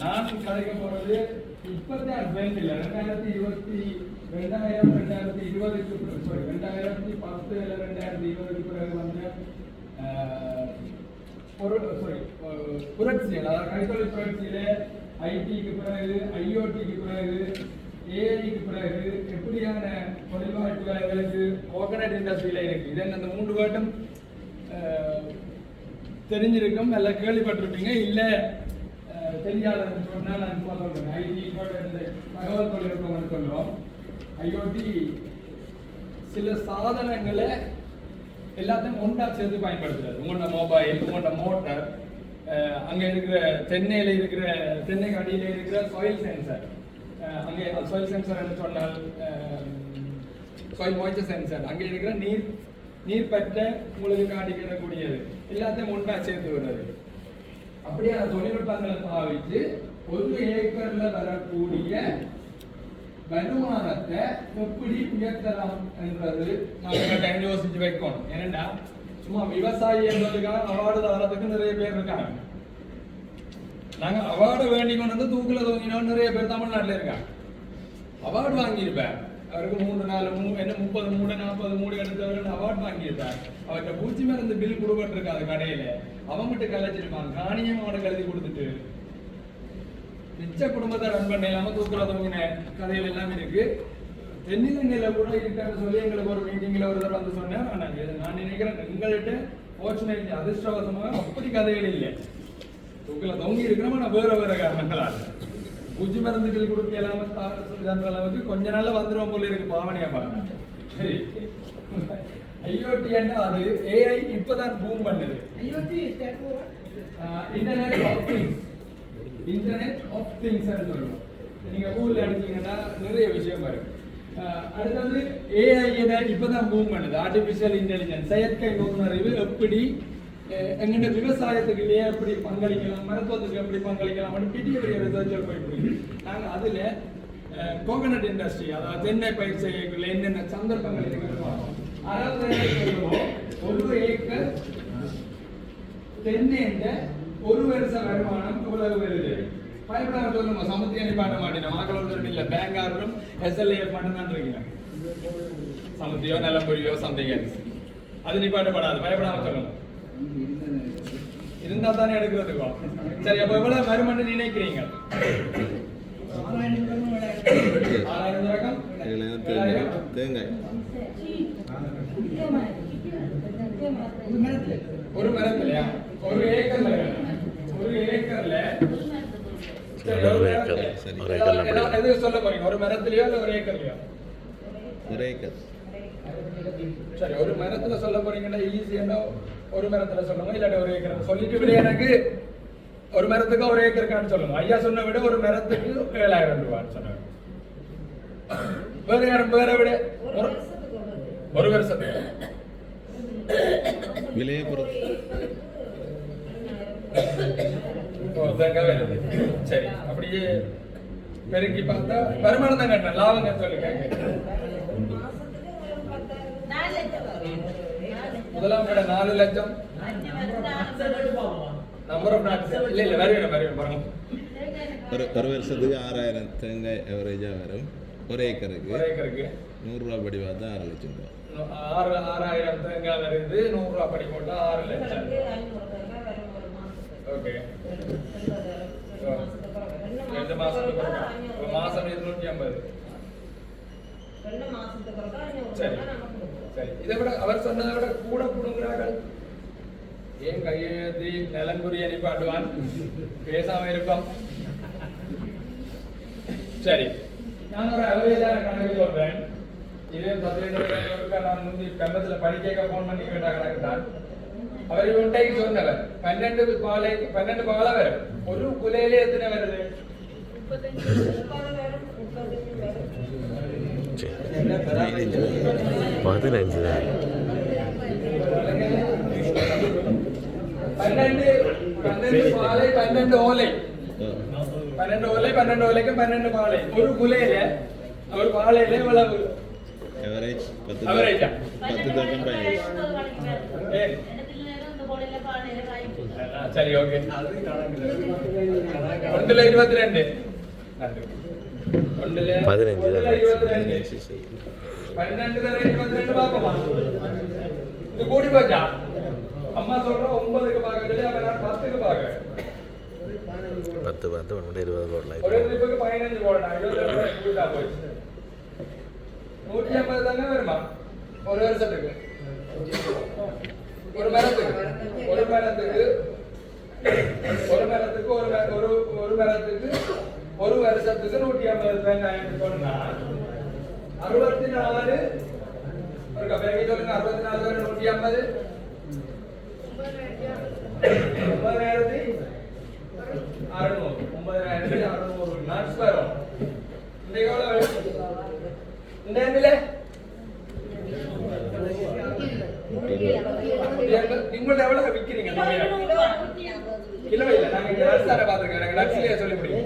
நான் கலைக்க போறது இப்பதான் ட்ரெண்ட் இல்லை ரெண்டாயிரத்தி இருபத்தி ரெண்டாயிரம் ரெண்டாயிரத்தி இருபதுக்கு சாரி ரெண்டாயிரத்தி பத்து இல்லை ரெண்டாயிரத்தி இருபதுக்கு பிறகு வந்து ஒரு சாரி புரட்சியில் அதாவது கைத்தொழில் புரட்சியில ஐடிக்கு பிறகு ஐஓடிக்கு பிறகு ஏஐக்கு பிறகு எப்படியான தொழில் வாய்ப்பு கோகனட் இண்டஸ்ட்ரியில இருக்கு. இதன் அந்த மூன்று வேட்டும் தெரிஞ்சிருக்கும் அல்ல கேள்விப்பட்டிருப்பீங்க. இல்லை அஹ், சொன்னால் நான் இப்போ சொல்கிறேன் ஐடி இந்த தகவல் தொழில்நுட்பம் சொல்கிறோம் ஐஓடி சில சாதனங்களை எல்லாத்தையும் ஒன்றா சேர்த்து பயன்படுத்துறது. உங்களோட மொபைல் உங்களோட மோட்டர் அங்கே இருக்கிற சென்னையில் இருக்கிற சென்னைக்கு அடியில இருக்கிற சாயில் சென்சர் அங்கே சாயில் சென்சர் என்று சொன்னால் சாயில் மாய்ச்சர் சென்சர் அங்கே இருக்கிற நீர் நீர் பற்ற உங்களுக்கு காட்டிக்கிறக்கூடியது எல்லாத்தையும் ஒன்றா சேர்த்து விடுறது. அப்படியே அந்த தொழில்நுட்பங்களை பாவித்து ஒரு ஏக்கர்ல வரக்கூடிய வருமானத்தை எப்படி உயர்த்தலாம் என்றது நம்ம டைம் யோசிச்சு வைக்கணும். ஏன்னா சும்மா விவசாயி என்பதுக்காக அவார்டு தரதுக்கு நிறைய பேர் இருக்காங்க. நாங்க அவார்டு வேண்டி கொண்டு வந்து தூக்குல தூங்கினோம் நிறைய பேர் தமிழ்நாட்டில் இருக்காங்க. அவார்டு வாங்கியிருப்பேன். அவருக்கு மூணு நாலு மூ என்ன முப்பது மூணு நாற்பது மூணு எடுத்தவர் அவார்ட் வாங்கியிருப்பார் அவர்கிட்ட பூச்சி மருந்து பில் கொடுபட்டிருக்காது கடையில. அவங்ககிட்ட கலைச்சிருப்பாங்க காணியம் அவனுக்கு எழுதி கொடுத்துட்டு. மிச்ச குடும்பத்தை ரன் பண்ண இல்லாம தூக்குல தூங்கின கதைகள் எல்லாம் இருக்கு. தென்னிலங்கையில கூட இருக்கான்னு சொல்லி எங்களுக்கு ஒரு மீட்டிங்ல ஒரு தடவை வந்து சொன்னேன் நான் நினைக்கிறேன் எங்கள்கிட்ட ஃபோர்ச்சுனேட்லி அதிர்ஷ்டவசமாக அப்படி கதைகள் இல்லை. தூக்கில தொங்கி இருக்கிறோம்? நான் வேற வேற காரணங்களால. பூச்சி மருந்துகள் கொடுக்க இல்லாம தா- அளவுக்கு கொஞ்ச நாள்ல வந்துருவோம் போல இருக்கு பாவனையா பாருங்க. சரி. ஐஓடி அது ஏஐ இப்பதான் பூம் பண்ணுது. Internet of things internet of things சொல்லுவோம். நீங்க கூகுள் அடிச்சீங்கன்னா நிறைய விஷயம் வரும். அடுத்தது ஏஐ இப்பதான் பூம் பண்ணுது. ஆர்டிபிஷியல் இன்டெலிஜென்ஸ் செயற்கை நுண்ணறிவு எப்படி அஹ் எங்கள்ட விவசாயத்துக்கு எப்படி பங்களிக்கலாம் மருத்துவத்துக்கு எப்படி பங்களிக்கலாம் பெரிய பெரிய ரிசர்ச்சர் போயிட்டு நாங்கள் அதில் கோகனட் இண்டஸ்ட்ரி அதாவது தென்னை பயிர் செய்யக்குள்ள என்னென்ன சந்தர்ப்பங்கள் இருக்குன்னு அதாவது ஒரு ஏக்கர் தென்னேண்ட ஒரு வருஷ வருமானம் இவ்வளவு வருது? பயப்படாம சொல்லுங்க சமுத்திய நிப்பாட்ட மாட்டேன் மக்களோட இல்லை பேங்காரும் எஸ்எல்ஏ மட்டும் தான் இருக்கீங்க சமுத்தியோ சந்தைங்க அது நிப்பாட்டப்படாது பயப்படாம சொல்லணும் இருந்தா தானே எடுக்கிறதுக்கோ சரி அப்ப எவ்வளவு வருமானம் நினைக்கிறீங்க? ஆறாயிரம் ரகம் தேங்காய் ஒரு மரத்துலயா? ஒரு ஏக்கர்ல ஒரு ஏக்கர்ல. ஒரு ஏக்கர். சரி. ஒரு ஏக்கர்ல எது சொல்ல போறீங்க. ஒரு மரத்துலயோ இல்ல ஒரு ஏக்கர்லயோ? ஒரு ஏக்கர். சரி ஒரு மரத்துல சொல்ல போறீங்கன்னா ஈஸியா ஒரு மரத்துல சொல்லுங்க இல்லாட்டி ஒரு ஏக்கர் சொல்லிட்டு விட எனக்கு ஒரு மரத்துக்கு ஒரு ஏக்கருக்கான்னு சொல்லுங்க. ஐயா சொன்ன விட ஒரு மரத்துக்கு ஏழாயிரம் ரூபான்னு சொன்னாங்க வேற யாரும் வேற விட? ஒரு வருஷத்துக்கு. விலையை பொறுத்து சரி அப்படியே பெருக்கி பார்த்தா வருமானம் தான் கட்டணும். லாபம் தான் சொல்லி முதலாம் விட நாலு லட்சம். நம்பர் ஆஃப் நாட்ஸ் இல்ல இல்ல வருவேன் வருவேன் பாருங்க ஒரு ஒரு வருஷத்துக்கு ஆறாயிரம் தேங்காய் அவரேஜாக வரும். ஒரு ஏக்கருக்கு ஒரு ஏக்கருக்கு. நூறுரூவா படி பார்த்தா ஆறு லட்சம் ரூபா. ஆறு ஆறாயிரம் தேங்காய் வருது நூறு ரூபா படி போட்டா ஆறு லட்சம். ஓகே. ரெண்டு. ஒரு மாசம் இருநூற்றி ஐம்பது. சரி. இதை விட அவர் சொன்னதை விட கூட கொடுங்கிறார்கள். ஏன் கையெழுத்தி நிலங்குறி அனுப்பாடுவான் பேசாம இருப்போம். சரி. நான் ஒரு அவையிலான கணக்கு சொல்றேன். இதே சத்தியேந்திர நான் முந்தி கம்பத்துல படிக்க போன் பண்ணி கேட்டா கணக்கு தான் அவர் இவன்டைக்கு சொன்னவர் பன்னெண்டு பாலை பன்னெண்டு பாலை வரும். ஒரு குலையிலே எத்தனை வருது? பதினஞ்சு பன்னெண்டு பன்னெண்டு பாலை பன்னெண்டு ஓலை. பன்னெண்டு ஓலை பன்னெண்டு ஓலைக்கு பன்னெண்டு பாலை. ஒரு குலையில ஒரு பாலையில இவ்வளவு எவரேஜ் பத்து சரி ஓகே ஒன்றுல இருபத்தி ரெண்டு. பதினஞ்சு இருபத்தி ரெண்டு பன்னெண்டு பார்ப்போமா இது கூடி போச்சா அம்மா சொல்ற ஒன்பதுக்கு பார்க்க சொல்லி அப்ப நான் பத்துக்கு பார்க்க பத்து பத்து ஒன்று இருபது போடலாம் ஒரு ட்ரிப்புக்கு பதினஞ்சு ரூபாய் கூட்டா போச்சு நூற்றி ஐம்பது தானே வருமா ஒரு வருஷத்துக்கு ஒரு மரத்துக்கு ஒரு மரத்துக்கு ஒரு மரத்துக்கு ஒரு ஒரு ஒரு மரத்துக்கு ஒரு வருஷத்துக்கு நூற்றி ஐம்பது வெங்காயம் சொன்னா அறுபத்தி நாலு. சொல்லுங்க. அறுபத்தி நாலு நூற்றி ஐம்பது ஒன்பதாயிரத்தி அறுநூறு ஒன்பதாயிரத்தி அறுநூறு நட்ஸ் வரும் இன்னைக்கு எவ்வளவு வரும்? இந்த எண்ணில நீங்க எவ்வளவு விக்கிறீங்க கிலோ இல்ல நாங்க இங்க நட்ஸ் தானே பாத்துருக்கோம் நாங்க நட்ஸ்லயே சொல்லி முடியும்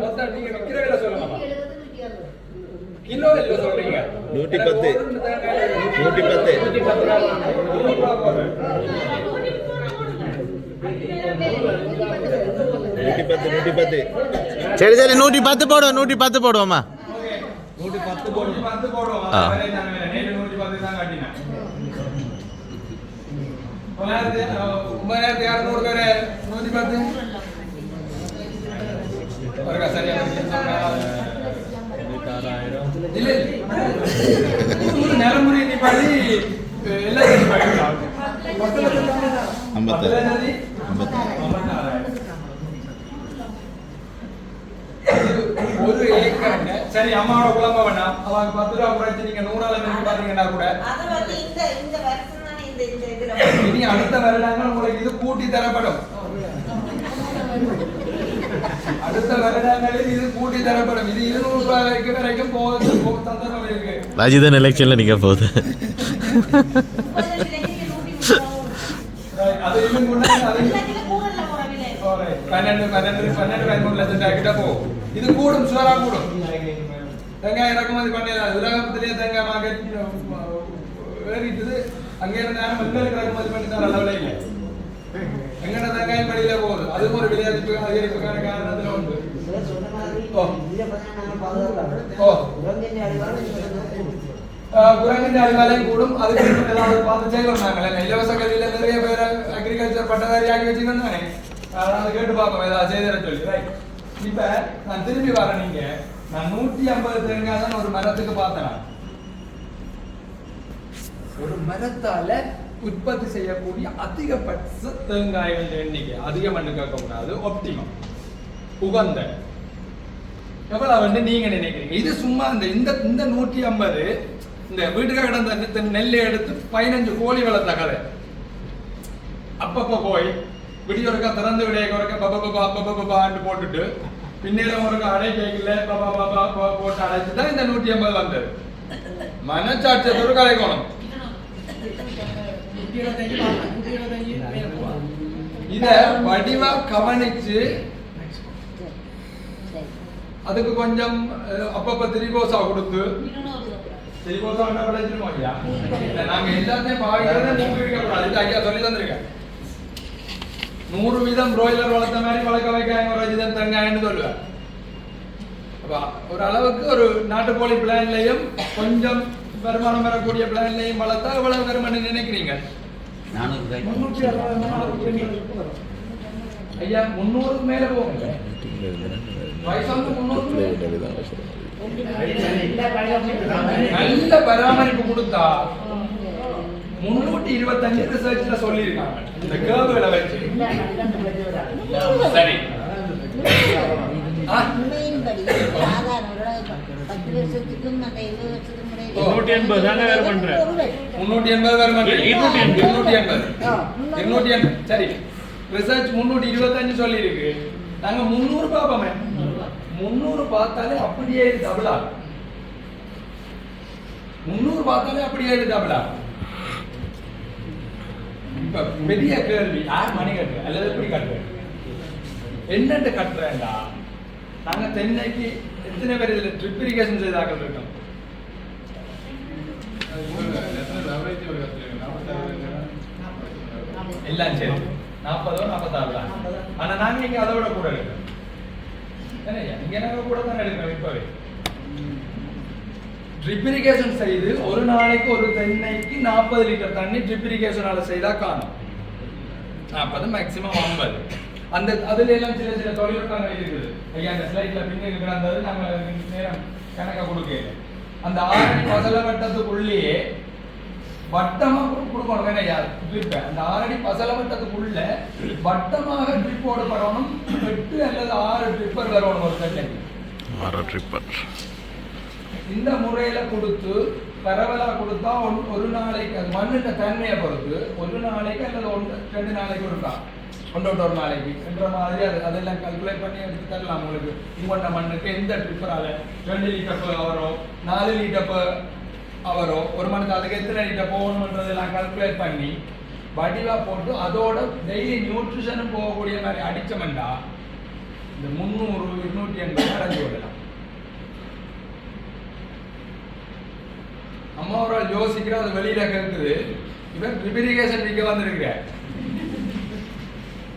மொத்தம் நீங்க விக்கிற விலை சொல்லுங்க நூத்தி பத்து. நூத்தி பத்து. பத்து. நூற்றி பத்து நூற்றி பத்து சரி சரி நூற்றி பத்து போடுவோம் நூற்றி பத்து போடுவோம்மா நூத்தி பத்து போடுவோம். பத்து போடுவோம். ஆ. வேற என்ன வேலை? நேற்று நூத்தி பத்து தான் காட்டினேன். தொள்ளாயிரத்தி, அஹ், ஒன்பதாயிரத்தி அறுநூறு பேரு நூத்தி பத்து. ஒருக்கா சரியா சொன்னா. இல்ல, இல்ல. ஊரு நிலமுறை நிப்பாடி, அஹ், எல்லாத்தையும் நிப்பாட்டிக்கலாம். பத்து லட்சம் தானே? ஐம்பத்தாறு. ஒரு ஏக்கருங்க. சரி அம்மாவோட குழம்ப வேண்டாம் அவங்க பத்து ரூபா குறைச்சு நீங்க நூறால இருந்து பாத்தீங்கன்னா கூட. அது வந்து இந்த இந்த வருஷம் தானே இந்த இந்த இதுல இனி அடுத்த வருடங்கள் உங்களுக்கு இது கூட்டி தரப்படும். அடுத்த வருடங்களில் இது கூட்டி தரப்படும். இது இருநூறு ரூபாய் வரைக்கும் வரைக்கும் போகுது. போ- சந்தர்ப்பம் இருக்கு. ராஜிதன் எலெக்ஷனில் நிற்க போகுது. பன்னெண்டு பன்னெண்டு பன்னெண்டு பதிமூணு லட்சம் ரூபாய் கிட்ட போகும் இது கூடும் சுவரா கூடும் தேங்காய் இறக்குமதி பண்ணல உலகத்திலேயே தேங்காய் மார்க்கெட் ஏறிட்டுது அங்கே இருந்தாலும் எங்களுக்கு இறக்குமதி பண்ணி தர அளவில் இல்லை எங்கட தேங்காய் படியில போகுது அதுவும் ஒரு விளையாட்டு அதிகரிப்புக்கான காரணத்துல உண்டு ஓ. ஓ. குரங்கின் அடிவாலையும் கூடும் அதுக்கு ஏதாவது பார்த்து செய்யணும் நாங்கள் இலவச கல்வியில நிறைய பேர் அக்ரிகல்ச்சர் பட்டதாரி ஆகி வச்சுக்கணும் தானே அதாவது கேட்டு பார்ப்போம் ஏதாவது செய்தர சொல்லி ரைட் இப்ப நான் திரும்பி வரேன் நீங்க நான் நூத்தி ஐம்பது தேங்காய் ஒரு மரத்துக்கு பார்த்தேன் ஒரு மரத்தால உற்பத்தி செய்யக்கூடிய அதிகபட்ச தேங்காய்கள் எண்ணிக்கை அதிகம் என்று கேட்க கூடாது ஒப்டிமம் உகந்த எவ்வளவு வந்து நீங்க நினைக்கிறீங்க இது சும்மா இந்த இந்த இந்த நூற்றி ஐம்பது இந்த வீட்டுக்காக கிடந்த நெல்லை எடுத்து பதினஞ்சு கோழி வளர்த்த கதை. அப்பப்போ போய் விடியொருக்கா திறந்து விடைய குறைக்க பப்ப பப்பா அப்பப்ப பப்பான்னு போட்டுட்டு பின்னிடம் ஒருக்கா அடை கேட்கல பப்பா பாப்பா போட்டு அடைச்சு தான் இந்த நூற்றி ஐம்பது வந்தது. மனச்சாட்சியத்தோடு கலைக்கணும். இத வடிவா கவனிச்சு அதுக்கு கொஞ்சம் அப்பப்ப திரிபோசா கொடுத்து என்ன ஐயா நாங்க எல்லாத்தையும் பாவிக்கிறத நீங்க இருக்கக்கூடாது இது ஐயா சொல்லி தந்திருக்கேன் நூறு வீதம் பிரோய்லர் வளர்த்த மாதிரி வளர்க்க வைக்காங்க ஒரு இதுதான் தங்காயன்னு சொல்லுவேன் அப்ப ஒரு அளவுக்கு ஒரு நாட்டுக்கோழி பிளான்லயும் கொஞ்சம் வருமானம் வரக்கூடிய பிளான்லயும் வளர்த்தா எவ்வளவு வருமானம் நினைக்கிறீங்க ஐயா முன்னூறுக்கு மேல போகுங்க வயசு வந்து முன்னூறுக்கு மேல. நல்ல பராமரிப்பு கொடுத்தா முன்னூத்தி இருபத்தஞ்சு ரிசர்ச்ல சொல்லியிருக்காங்க. இந்த கேர்வுகளை வச்சு. சரி. முன்னூற்றி எண்பது தானே வேறு பண்றேன். முன்னூத்தி எண்பது எண்பது. எண்பது. எண்பது. சரி. ரிசர்ச் முன்னூத்தி இருபத்தஞ்சு சொல்லியிருக்கு. நாங்க முந்நூறு பார்ப்போமே. முந்நூறு பார்த்தாலே அப்படியே டபுள் ஆகும் முந்நூறு பார்த்தாலே அப்படியே டபுள் ஆகும் இப்ப பெரிய கேள்வி யார் மணி கட்டுற? அல்லது எப்படி கட்டுற? என்னென்று கட்டுறேன்டா? நாங்க தென்னைக்கு எத்தனை பேர் இதுல ட்ரிப் இரிகேஷன் செய்தாக்கள் இருக்கோம்? எல்லாம் சரி. நாற்பதோ நாற்பத்தாறு தான் ஆனா நாங்க இங்க அதோட கூட இருக்கோம். இங்க கூட தான் எடுக்கணும் இப்பவே. ட்ரிப் இரிகேஷன் செய்து ஒரு நாளைக்கு ஒரு தென்னைக்கு நாற்பது லிட்டர் தண்ணி ட்ரிப் இரிகேஷனால செய்தா காணும். நாற்பது மேக்ஸிமம் ஐம்பது. அந்த அதுல எல்லாம் சில சில தொழில்நுட்பங்கள் இருக்குது. ஐயா அந்த ஸ்லைட்ல பின்ன இருக்கிற அந்த நாங்கள் நாங்க நேரம் கணக்க கொடுக்கல. அந்த ஆறு பசல வட்டத்துக்குள்ளேயே வட்டமா கு- கொடுக்கணும் வேணையா ட்ரிப் அந்த ஆறடி பசல வட்டத்துக்குள்ள வட்டமாக ட்ரிப் ஓடப்படணும் எட்டு அல்லது ஆறு ட்ரிப்பர் வரணும் ஒரு தென்னைக்கு ஆறு ட்ரிப்பர் இந்த முறையில கொடுத்து பரவலா கொடுத்தா ஒன்- ஒரு நாளைக்கு அது மண்ணுட்ட தன்மையை பொறுத்து ஒரு நாளைக்கு அல்லது ஒன்று ரெண்டு நாளைக்கு கொடுக்கலாம் ஒன்றோட ஒரு நாளைக்கு. என்ற மாதிரி அது அதெல்லாம் கல்குலேட் பண்ணி எடுத்து தரலாம் உங்களுக்கு. உங்கள்கிட்ட மண்ணுக்கு எந்த ட்ரிப்பரால ரெண்டு லிட்டர் அவரோ நாலு லிட்டர் அவரோ ஒரு மணிக்கு அதுக்கு எத்தனை லிட்டர் போகணுன்றதெல்லாம் கல்குலேட் பண்ணி வடிவாக போட்டு அதோட டெய்லி நியூட்ரிஷனும் போகக்கூடிய மாதிரி அடிச்சோம்டா இந்த முந்நூறு இருநூற்றி எண்பது அடைஞ்சு விடலாம். அம்மா ஒரு ஆள் அது வெளியில கேட்குது இவன் ட்ரிபிரிகேஷன் விற்க வந்திருக்கிற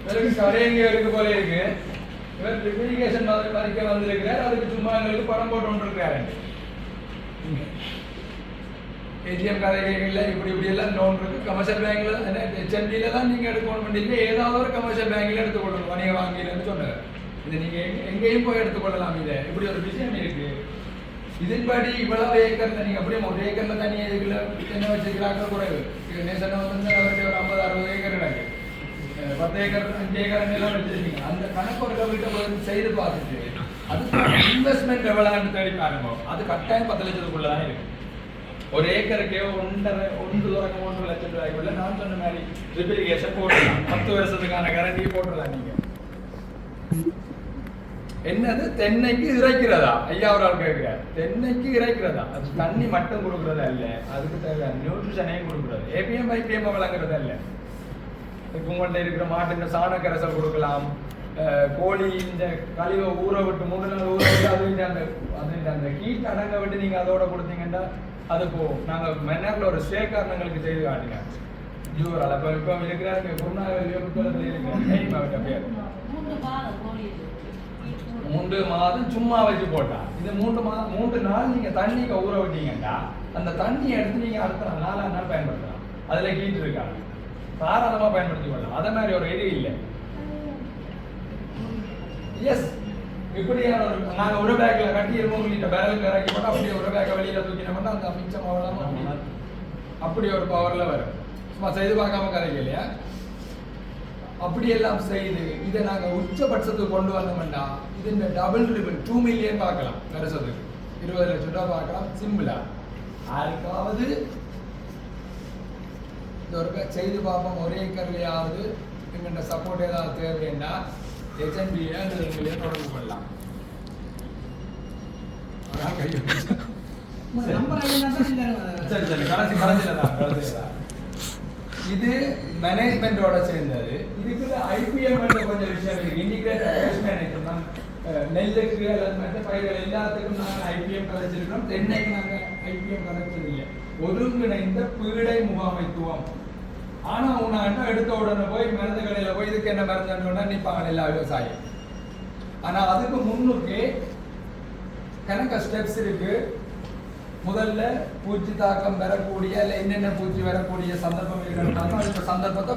இவருக்கு கடையங்க இருக்கு போல இருக்கு. இவர் ட்ரிபிரிகேஷன் மதிக்க வந்திருக்கிறார். அதுக்கு சும்மா எங்களுக்கு படம் போட்டு கொண்டிருக்கிறாரு. ஏடிஎம் கதைகளில் இப்படி இப்படி எல்லாம் லோன் இருக்குது கமர்ஷியல் பேங்க்ல என்ன ஹெச்என்டில தான் நீங்கள் எடுக்கணும் வேண்டியது ஏதாவது ஒரு கமர்ஷியல் பேங்க்ல எடுத்துக்கொள்ளணும். வணிக வங்கியிலன்னு சொன்னார். இது நீங்கள் எங்க- எங்கேயும் போய் எடுத்துக்கொள்ளலாம் இதை. இப்படி ஒரு விஷயம் இருக்குது இதன்படி இவ்வளவு ஏக்கர் நீங்க அப்படியே ஒரு ஏக்கரில் தனி இதுக்குள்ள என்ன வச்சிருக்கிறாங்க? குறைவு இது வந்து அவருடைய ஒரு ஐம்பது அறுபது ஏக்கர் கிடக்கு. பத்து ஏக்கர் அஞ்சு ஏக்கர் எல்லாம் வச்சிருக்கீங்க. அந்த கணக்கு ஒரு கவிட்ட போய் செய்து பார்த்துட்டு அது இன்வெஸ்ட்மெண்ட் எவ்வளோன்னு தேடி பாருங்க. அது கட்டாயம் பத்து லட்சத்துக்குள்ள தான் இருக்குது ஒரு ஏக்கருக்கே ஒன்றரை ஒன்று தொடக்கம் ஒன்று லட்சம் ரூபாய்க்குள்ள நான் சொன்ன மாதிரி ட்ரிபிளிகேஷன் போட்டுடலாம். பத்து வருஷத்துக்கான கரண்டி போட்டுடலாம் நீங்க. என்னது? தென்னைக்கு இறைக்கிறதா? ஐயா ஒரு ஆள் கேட்கிறார். தென்னைக்கு இறைக்கிறதா? அது தண்ணி மட்டும் கொடுக்கறதா இல்ல அதுக்கு தேவையான நியூட்ரிஷனையும் கொடுக்குறது. ஏபிஎம் ஐபிஎம் வழங்குறதா இல்ல இப்போ உங்கள்ட்ட இருக்கிற மாட்டுக்கு சாண கரைசல் கொடுக்கலாம். அஹ் கோழி இந்த கழிவை ஊற விட்டு மூணு நாள் ஊற விட்டு அது அந்த அந்த ஹீட் அடங்க விட்டு நீங்க அதோட கொடுத்தீங்கன்னா அது நாங்கள் மன்னரில் ஒரு ஸ்டே காரணங்களுக்கு செய்து காட்டிங்க ஜூவரால் இப்போ இப்போ இருக்கிறாரு குருநாகர் புத்தகத்தில் இருக்கிற அவர்கிட்ட மூன்று மாதம் சும்மா வச்சு போட்டா. இந்த மூன்று மாதம் மூன்று நாள் நீங்கள் தண்ணிக்கு ஊற விட்டீங்கன்னா அந்த தண்ணி எடுத்து நீங்கள் அடுத்த நாள் நாலாம் நாள் பயன்படுத்தலாம்? அதில் ஹீட் இருக்காது தாராளமாக பயன்படுத்தி கொள்ளலாம். அதே மாதிரி ஒரு இது இல்லை. எஸ் இப்படியான ஒரு நாங்க ஒரு பேக்ல கட்டி இருநூறு லிட்டர் பேரலுக்கு இறக்கி போட்டு அப்படியே ஒரு பேக்கை வழியில தூக்கின மட்டும் அந்த மிச்சம் அவ்வளவு அப்படி அப்படி ஒரு பவர்ல வரும். சும்மா செய்து பார்க்காம கதைக்கு இல்லையா? அப்படியெல்லாம் செய்து இதை நாங்க உச்சபட்சத்துக்கு கொண்டு வந்தோம்னா இது இந்த டபுள் ரிபன் டூ மில்லியன் பார்க்கலாம். வருஷத்துக்கு. இருபது லட்சம் ரூபாய் பார்க்கலாம். சிம்பிளா யாருக்காவது இந்த ஒரு செய்து பார்ப்போம். ஒரே ஏக்கர்லையாவது எங்கிட்ட சப்போர்ட் ஏதாவது தேவைன்னா தொடர்பு கடைசி கடைசியில தான் கடைசியில தான் இது மேனேஜ்மெண்டோட சேர்ந்தது. இதுக்குள்ள ஐபிஎம் கொஞ்சம் விஷயம் இருக்கு. இன்டிகிரேட்டட் மேனேஜ்மெண்ட் நெல்லுக்கு அல்லது மற்ற பயிர்கள் எல்லாத்துக்கும் நாங்கள் ஐபிஎம் கதைச்சிருக்கிறோம் தென்னைக்கு நாங்கள் ஐபிஎம் கதைச்சது இல்லை. ஒருங்கிணைந்த பீடை முகாமைத்துவம். ஆனா அண்ணன் எடுத்த உடனே போய் மருந்து கடையில போய் இதுக்கு என்ன மருந்து நிற்பாங்க எல்லா விவசாயம் ஆனா அதுக்கு முன்னுக்கு கணக்க ஸ்டெப்ஸ் இருக்கு. முதல்ல பூச்சி தாக்கம் வரக்கூடிய இல்லை என்னென்ன பூச்சி வரக்கூடிய சந்தர்ப்பம் இருக்கணும் அதுக்கு சந்தர்ப்பத்தை